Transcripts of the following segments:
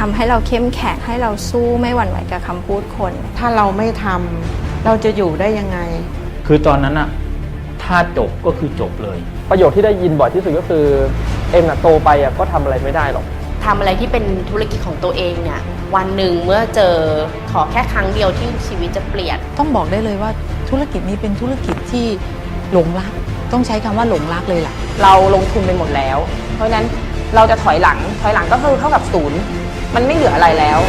ทำให้เราเข้มแข็งให้เราสู้ไม่หวั่นไหวกับคำพูดคน ถ้าเราไม่ทำเราจะอยู่ได้ยังไง คือตอนนั้นอะถ้าจบก็คือจบเลย ประโยคที่ได้ยินบ่อยที่สุดก็คือเอ็มน่ะโตไปอะก็ทำอะไรไม่ได้หรอก ทำอะไรที่เป็นธุรกิจของตัวเองเนี่ยวันหนึ่งเมื่อเจอขอแค่ครั้งเดียวที่ชีวิตจะเปลี่ยน ต้องบอกได้เลยว่าธุรกิจนี้เป็นธุรกิจที่หลงรัก ต้องใช้คำว่าหลงรักเลยล่ะ เราลงทุนไปหมดแล้ว เพราะฉะนั้นเราจะถอยหลังถอยหลังก็คือเท่ากับศูนย์ มันไม่เหลืออะไรแล้ว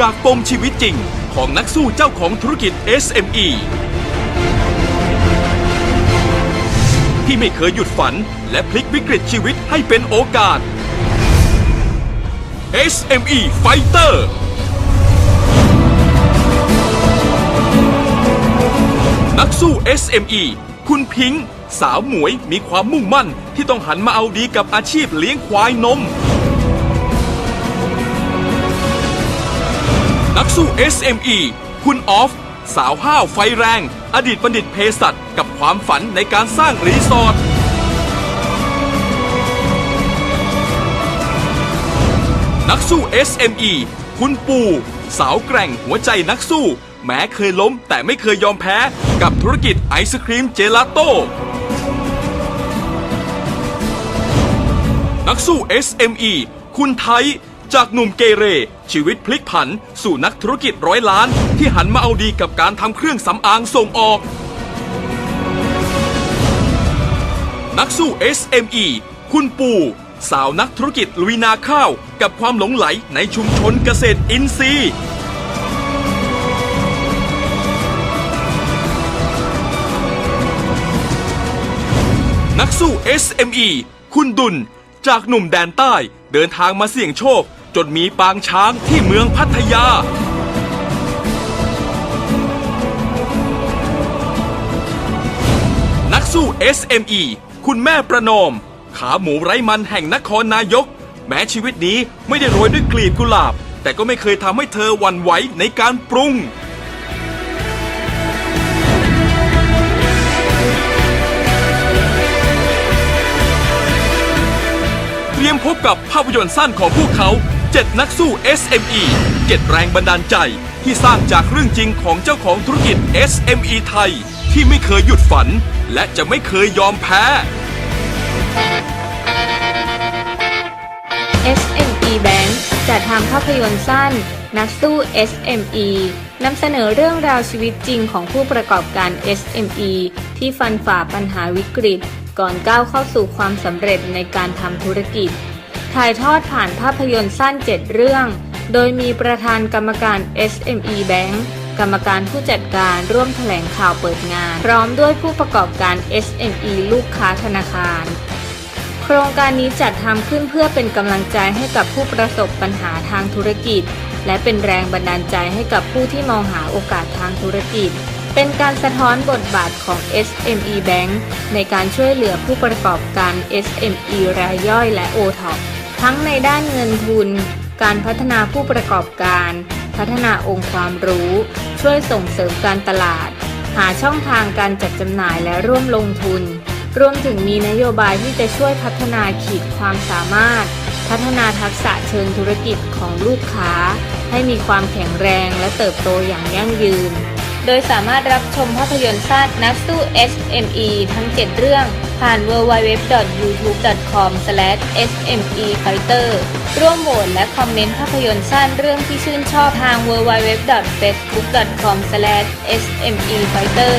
จากปมชีวิตจริงของนักสู้เจ้าของธุรกิจ SME ที่ไม่เคยหยุดฝันและพลิกวิกฤตชีวิตให้เป็นโอกาส SME Fighter สู้ SME คุณพิงค์สาวหมวยมีความมุ่งมั่น ที่ต้องหันมาเอาดีกับอาชีพเลี้ยงควายนม นักสู้ SME คุณออฟ สาวห้าวไฟแรง อดีตบัณฑิตเภสัชกับความฝันในการสร้างรีสอร์ทนักสู้ SME คุณปู สาวแกร่งหัวใจนักสู้ แม้เคยล้มแต่ไม่เคยยอมแพ้กับธุรกิจไอศครีมเจลาโต้ นักสู้ SME คุณไทย จากหนุ่มเกเร ชีวิตพลิกผัน สู่นักธุรกิจร้อยล้าน ที่หันมาเอาดีกับการทำเครื่องสำอางส่งออก นักสู้ SME คุณปู่ สาวนักธุรกิจลุยนาข้าว กับความหลงไหลในชุมชนเกษตรอินทรีย์ นักสู้ SME คุณดุลจากหนุ่มแดนใต้เดินทางมาเสี่ยงโชค จนมีปางช้างที่เมืองพัทยา นักสู้ SME คุณแม่ประนอม ขาหมูไร้มันแห่งนครนายก แม้ชีวิตนี้ไม่ได้โรยด้วยกลีบกุหลาบ แต่ก็ไม่เคยทำให้เธอหวั่นไหวในการปรุง พบกับภาพยนตร์สั้นของพวกเขา 7 นักสู้ SME 7 แรงบันดาลใจ ที่สร้างจากเรื่องจริงของเจ้าของธุรกิจ SME ไทย ที่ไม่เคยหยุดฝัน และจะไม่เคยยอมแพ้ SME Bank จัดทำภาพยนตร์สั้น นักสู้ SME นำเสนอเรื่องราวชีวิตจริงของผู้ประกอบการ SME ที่ฟันฝ่าปัญหาวิกฤต ก่อนก้าวเข้าสู่ความสำเร็จในการทำธุรกิจ ถ่ายทอดผ่านภาพยนตร์สั้น 7 เรื่อง โดยมีประธานกรรมการ SME Bank กรรมการผู้จัดการร่วมแถลงข่าวเปิดงาน พร้อมด้วยผู้ประกอบการ SME ลูกค้าธนาคาร โครงการนี้จัดทำขึ้นเพื่อเป็นกำลังใจให้กับผู้ประสบปัญหาทางธุรกิจ และเป็นแรงบันดาลใจให้กับผู้ที่มองหาโอกาสทางธุรกิจ เป็นการสะท้อนบทบาทของ SME Bank ในการช่วยเหลือผู้ประกอบการ SME รายย่อยและ OTOP ทั้งในด้านเงินทุน การพัฒนาผู้ประกอบการ พัฒนาองค์ความรู้ ช่วยส่งเสริมการตลาด หาช่องทางการจัดจำหน่ายและร่วมลงทุน รวมถึงมีนโยบายที่จะช่วยพัฒนาขีดความสามารถ พัฒนาทักษะเชิงธุรกิจของลูกค้า ให้มีความแข็งแรงและเติบโตอย่างยั่งยืน โดยสามารถรับชมภาพยนตร์สั้นนักสู้ SME ทั้ง 7 เรื่อง ผ่าน www.youtube.com/smefighter ร่วมโหวตและคอมเมนต์ภาพยนตร์สั้นเรื่องที่ชื่นชอบทาง www.facebook.com/smefighter